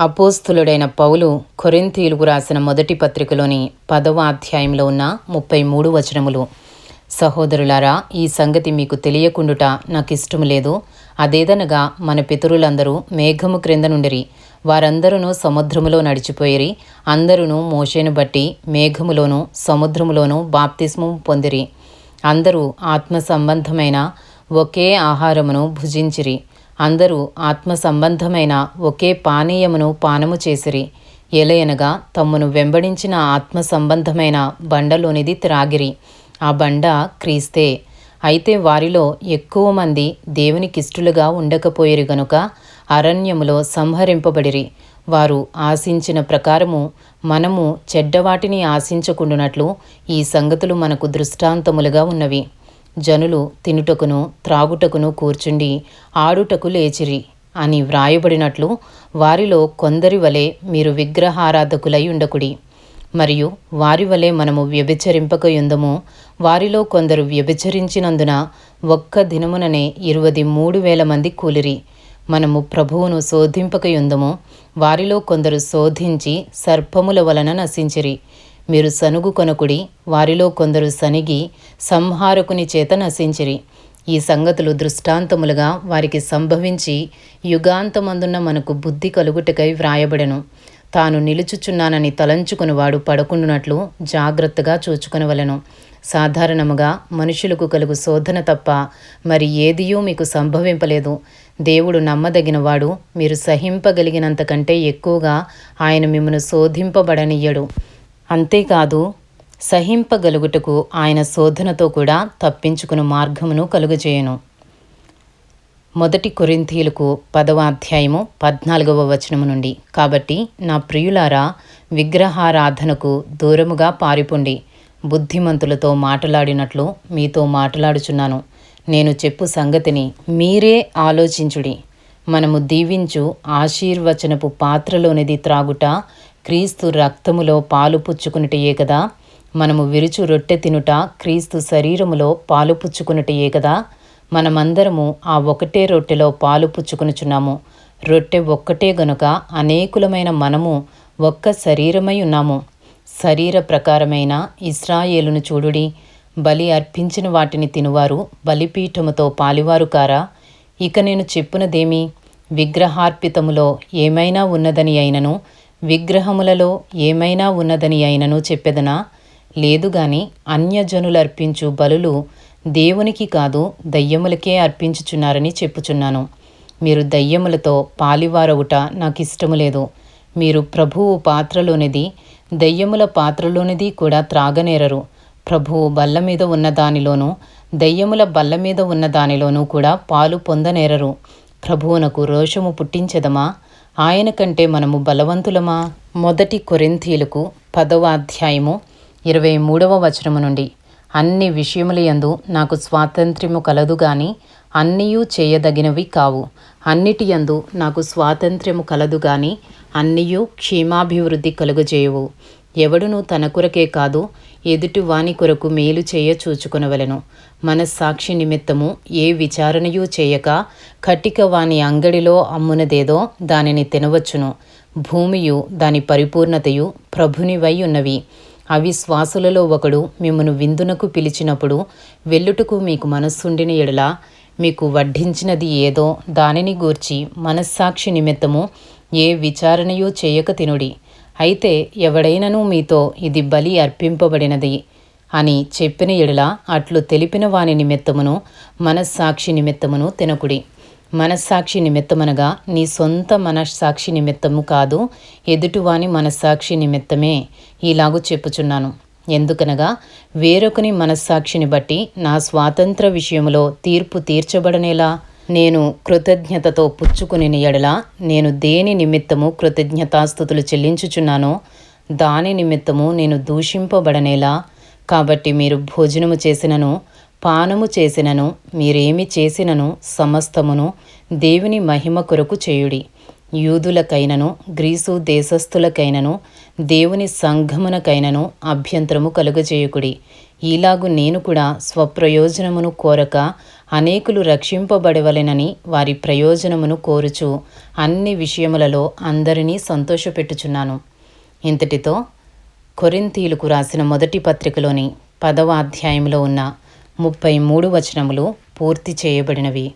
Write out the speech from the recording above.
అపోస్తులుడైన పౌలు కొరింథీయులకు రాసిన మొదటి పత్రికలోని పదవ అధ్యాయంలో ఉన్న ముప్పై మూడు వచనములు. సహోదరులారా ఈ సంగతి మీకు తెలియకుండుట నాకు ఇష్టం లేదు. అదేదనగా మన పితరులందరూ మేఘము క్రింద నుండిరి. వారందరూ సముద్రములో నడిచిపోయిరి. అందరూ మోషేను బట్టి మేఘములోను సముద్రములోను బాప్తిస్మం పొందిరి. అందరూ ఆత్మ సంబంధమైన ఒకే ఆహారమును భుజించిరి. అందరూ ఆత్మ సంబంధమైన ఒకే పానీయమును పానము చేసిరి. ఎలయనగా తమ్మును వెంబడించిన ఆత్మ సంబంధమైన బండలోనిది త్రాగిరి. ఆ బండ క్రీస్తే. అయితే వారిలో ఎక్కువ మంది దేవునికిష్టులుగా ఉండకపోయేరు గనుక అరణ్యములో సంహరింపబడిరి. వారు ఆశించిన ప్రకారము మనము చెడ్డవాటిని ఆశించకుండునట్లు ఈ సంగతులు మనకు దృష్టాంతములుగా ఉన్నవి. జనులు తినుటకును త్రాగుటకును కూర్చుండి ఆడుటకు లేచిరి అని వ్రాయబడినట్లు వారిలో కొందరి వలె మీరు విగ్రహారాధకులై ఉండకుడి. మరియు వారి వలె మనము వ్యభిచరింపక యుందము వారిలో కొందరు వ్యభిచరించినందున ఒక్క దినముననే ఇరువది మూడు వేల మంది కూలిరి. మనము ప్రభువును శోధింపక యుందము వారిలో కొందరు శోధించి సర్పముల వలన నశించిరి. మీరు సనుగు కొనకుడి వారిలో కొందరు సనిగి సంహారకుని చేత నశించిరి. ఈ సంగతులు దృష్టాంతములుగా వారికి సంభవించి యుగాంతమందున్న మనకు బుద్ధి కలుగుటకై వ్రాయబడెను. తాను నిలుచుచున్నానని తలంచుకునివాడు పడకుండునట్లు జాగ్రత్తగా చూచుకొనవలెను. సాధారణముగా మనుషులకు కలుగు శోధన తప్ప మరి ఏదియూ మీకు సంభవింపలేదు. దేవుడు నమ్మదగినవాడు మీరు సహింపగలిగినంతకంటే ఎక్కువగా ఆయన మిమ్మను శోధింపబడనియ్యడు. అంతేకాదు సహింపగలుగుటకు ఆయన శోధనతో కూడా తప్పించుకుని మార్గమును కలుగజేయను. మొదటి కొరింథీలకు పదవ అధ్యాయము పద్నాలుగవ వచనము నుండి. కాబట్టి నా ప్రియులారా విగ్రహారాధనకు దూరముగా పారిపోండి. బుద్ధిమంతులతో మాట్లాడినట్లు మీతో మాట్లాడుచున్నాను. నేను చెప్పు సంగతిని మీరే ఆలోచించుడి. మనము దీవించు ఆశీర్వచనపు పాత్రలోనిది త్రాగుట క్రీస్తు రక్తములో పాలు పుచ్చుకునిటయే కదా? మనము విరుచు రొట్టె తినుట క్రీస్తు శరీరములో పాలు పుచ్చుకునుటయే కదా? మనమందరము ఆ ఒకటే రొట్టెలో పాలు పుచ్చుకునుచున్నాము. రొట్టె ఒక్కటే గనుక అనేకులమైన మనము ఒక్క శరీరమై ఉన్నాము. శరీర ప్రకారమైన ఇస్రాయేలును చూడుడి. బలి అర్పించిన వాటిని తినువారు బలిపీఠముతో పాలివారు కారా? ఇక నేను చెప్పునదేమి? విగ్రహార్పితములో ఏమైనా ఉన్నదని అయినను విగ్రహములలో ఏమైనా ఉన్నదని అయినను చెప్పెదనా? లేదు గాని అన్యజనులర్పించు బలులు దేవునికి కాదు దయ్యములకే అర్పించుచున్నారని చెప్పుచున్నాను. మీరు దయ్యములతో పాలివారవుట నాకు ఇష్టము లేదు మీరు ప్రభువు పాత్రలోనిది దయ్యముల పాత్రలోనిది కూడా త్రాగనేరరు. ప్రభువు బల్ల మీద ఉన్న దానిలోనూ దయ్యముల బల్ల మీద ఉన్న దానిలోనూ కూడా పాలు పొందనేరరు. ప్రభువునకు రోషము పుట్టించెదమా? ఆయన కంటే మనము బలవంతులమా? మొదటి కొరింథీలకు పదవ అధ్యాయము ఇరవై మూడవ వచనము నుండి అన్ని విషయములయందు నాకు స్వాతంత్ర్యము కలదు గాని అన్నీయూ చేయదగినవి కావు. అన్నిటి యందు నాకు స్వాతంత్ర్యము కలదు గాని అన్నీయూ క్షేమాభివృద్ధి కలుగజేయవు. ఎవడును తన కొరకే కాదు ఎదుటి వాని కొరకు మేలు చేయ చూచుకొనవలెను. మనస్సాక్షి నిమిత్తము ఏ విచారణయూ చేయక కటిక వాని అంగడిలో అమ్మునదేదో దానిని తినవచ్చును. భూమియు దాని పరిపూర్ణతయు ప్రభునివై ఉన్నవి. అవిశ్వాసులలో ఒకడు మిమ్మను విందునకు పిలిచినప్పుడు వెళ్ళుటకు మీకు మనస్సుండిన ఎడల మీకు వడ్డించినది ఏదో దానిని గూర్చి మనస్సాక్షి నిమిత్తము ఏ విచారణయూ చేయక తినుడి. అయితే ఎవడైనను మీతో ఇది బలి అర్పింపబడినది అని చెప్పిన ఎడల అట్లు తెలిపిన వాని నిమిత్తమును మనస్సాక్షి నిమిత్తమును తినకుడి. మనస్సాక్షి నిమిత్తమనగా నీ సొంత మనస్సాక్షి నిమిత్తము కాదు ఎదుటివాని మనస్సాక్షి నిమిత్తమే ఇలాగూ చెప్పుచున్నాను. ఎందుకనగా వేరొకని మనస్సాక్షిని బట్టి నా స్వాతంత్ర విషయములో తీర్పు తీర్చబడనేలా? నేను కృతజ్ఞతతో పుచ్చుకుని ఎడల నేను దేని నిమిత్తము కృతజ్ఞతాస్థుతులు చెల్లించుచున్నానో దాని నిమిత్తము నేను దూషింపబడనేలా. కాబట్టి మీరు భోజనము చేసినను పానము చేసినను మీరేమి చేసినను సమస్తమును దేవుని మహిమ కొరకు చేయుడి. యూదులకైనను గ్రీసు దేశస్థులకైనను దేవుని సంఘమునకైనను అభ్యంతరము కలుగజేయుకుడి. ఈలాగు నేను కూడా స్వప్రయోజనమును కోరక అనేకులు రక్షింపబడవలెనని వారి ప్రయోజనమును కోరుచు అన్ని విషయములలో అందరినీ సంతోషపెట్టుచున్నాను. ఇంతటితో కొరింతీలకు రాసిన మొదటి పత్రికలోని పదవ అధ్యాయంలో ఉన్న ముప్పై మూడు వచనములు పూర్తి చేయబడినవి.